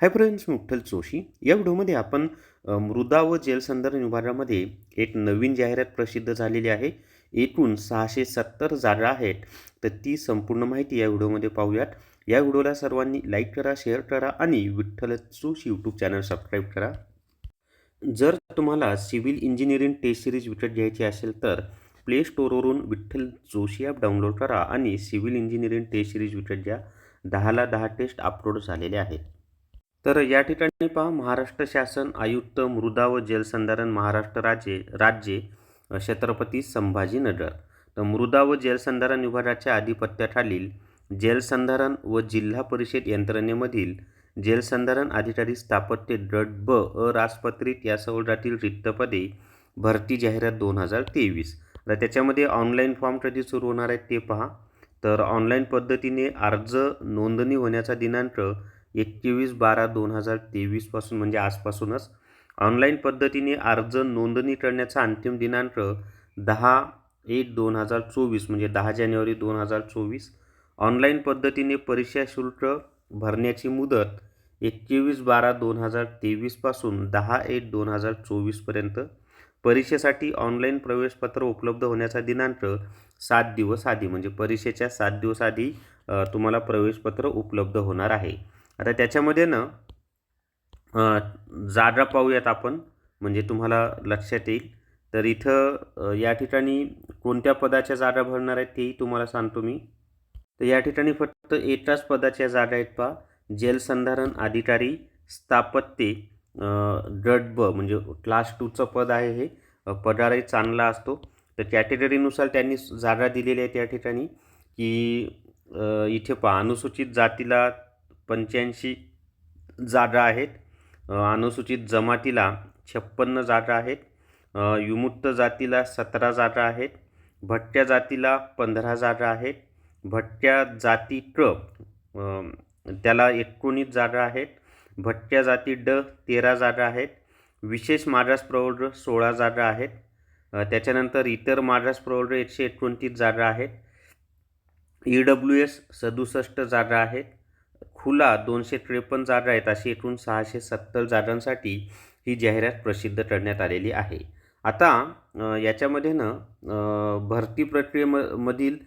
हाय friends मी विठ्ठल जोशी या व्हिडिओमध्ये आपण मृदा व जलसंधारण विभागामध्ये एक नवीन जाहिरात प्रसिद्ध झालेली आहे. एकूण सहाशे सत्तर जागा आहेत. तर ती संपूर्ण माहिती या व्हिडिओमध्ये पाहूयात. या व्हिडिओला सर्वांनी लाईक करा शेअर करा आणि Vitthal Joshi YouTube channel subscribe करा. जर तुम्हाला सिव्हिल इंजिनिअरिंग टेस्ट सिरीज विकत घ्यायची असेल तर प्ले स्टोअरवरून विठ्ठल जोशी ॲप डाउनलोड करा आणि सिव्हिल इंजिनिअरिंग टेस्ट सिरीज विकत घ्या. दहाला दहा टेस्ट अपलोड झालेले आहेत. तर या ठिकाणी पहा महाराष्ट्र शासन आयुक्त मृदा व जलसंधारण महाराष्ट्र राज्य राज्य छत्रपती संभाजीनगर तर मृदा व जलसंधारण विभागाच्या अधिपत्याखालील जलसंधारण व जिल्हा परिषद यंत्रणेमधील जलसंधारण अधिकारी स्थापत्य गट ब अराजपत्रित या सवलतीतील रिक्तपदे भरती जाहिरात दोन हजार तेवीस. तर त्याच्यामध्ये ऑनलाईन फॉर्म कधी सुरू होणार आहेत ते पहा. तर ऑनलाईन पद्धतीने अर्ज नोंदणी होण्याचा दिनांक एकवीस बारा दोन हजार तेवीसपासून म्हणजे आजपासूनच. ऑनलाईन पद्धतीने अर्ज नोंदणी करण्याचा अंतिम दिनांक दहा एक दोन हजार चोवीस म्हणजे दहा जानेवारी दोन हजार चोवीस. ऑनलाईन पद्धतीने परीक्षा शुल्क भरण्याची मुदत एकवीस बारा दोन हजार तेवीसपासून दहा एक दोन हजार चोवीसपर्यंत. परीक्षेसाठी ऑनलाईन प्रवेशपत्र उपलब्ध होण्याचा दिनांक सात दिवस आधी म्हणजे परीक्षेच्या सात दिवस आधी तुम्हाला प्रवेशपत्र उपलब्ध होणार आहे. आता त्याच्यामध्ये ना जागा पाहूयात आपण. म्हणजे तुम्हाला लक्षात येईल. तर इथं या ठिकाणी कोणत्या पदाच्या जागा भरणार आहेत तेही तुम्हाला सांगतो मी. तर या ठिकाणी फक्त एकाच पदाच्या जागा आहेत पहा. जलसंधारण अधिकारी स्थापत्य गट ब म्हणजे क्लास टूचं पद आहे हे. पगारही चांगला असतो. तर कॅटेगरीनुसार त्यांनी जागा दिलेल्या आहेत या ठिकाणी. की इथे पहा अनुसूचित जातीला पंच्याऐंशी जागा आहेत. अनुसूचित जमातीला छप्पन्न जागा आहेत. अ, विमुक्त जातीला सतरा जागा आहेत. भटक्या जातीला पंधरा जागा आहेत. भटक्या जाती क त्याला एकोणीस जागा आहेत. भटक्या जाती ड तेरा जागा आहेत. विशेष मागास प्रवर्ग सोळा जागा आहेत. त्याच्यानंतर इतर मागास प्रवर्ग एकशे एकोणतीस जागा आहेत. ई डब्ल्यू एस सदुसष्ट जागा आहेत. खुला दोनशे त्रेपन्न जागा आहेत अशी एकूण सहाशे सत्तर जागांसाठी ही जाहिरात प्रसिद्ध करण्यात आलेली आहे. आता याच्यामध्ये ना भरती प्रक्रियेम मधील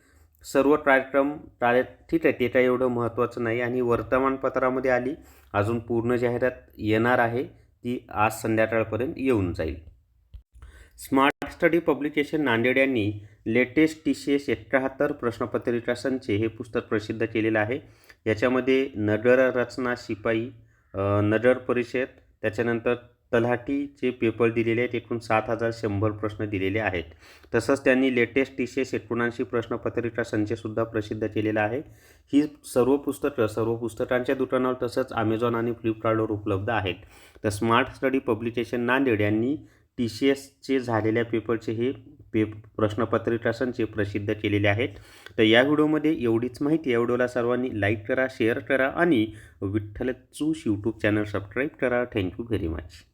सर्व कार्यक्रम टाळे ठीक आहे ते काय एवढं महत्त्वाचं नाही आणि वर्तमानपत्रामध्ये आली अजून पूर्ण जाहिरात येणार आहे ती आज संध्याकाळपर्यंत येऊन जाईल. स्मार्ट स्टडी पब्लिकेशन नांदेड यांनी लेटेस्ट टी सी एस एकाहत्तर प्रश्नपत्रिका संच हे पुस्तक प्रसिद्ध केलेलं आहे. याच्यामध्ये नगर रचना शिपाई नगर परिषद त्याच्यानंतर तलाठीचे पेपर दिलेले आहेत एकूण सात हजार शंभर प्रश्न दिलेले आहेत. तसंच त्यांनी लेटेस्ट टी सी एस एकोणऐंशी प्रश्नपत्रिका संचसुद्धा प्रसिद्ध केलेला आहे ही सर्व पुस्तकं सर्व पुस्तकांच्या दुकानावर तसंच अमेझॉन आणि फ्लिपकार्टवर उपलब्ध आहेत. तर स्मार्ट स्टडी पब्लिकेशन नांदेड यांनी टी सी एसचे झालेल्या पेपरचे हे पे प्रश्नपत्रिकासनचे प्रसिद्ध केलेले आहेत. तर या व्हिडिओमध्ये एवढीच माहिती. या व्हिडिओला सर्वांनी लाईक करा शेअर करा आणि विठ्ठलचूस यूट्यूब चॅनल सबस्क्राईब करा. Thank you very much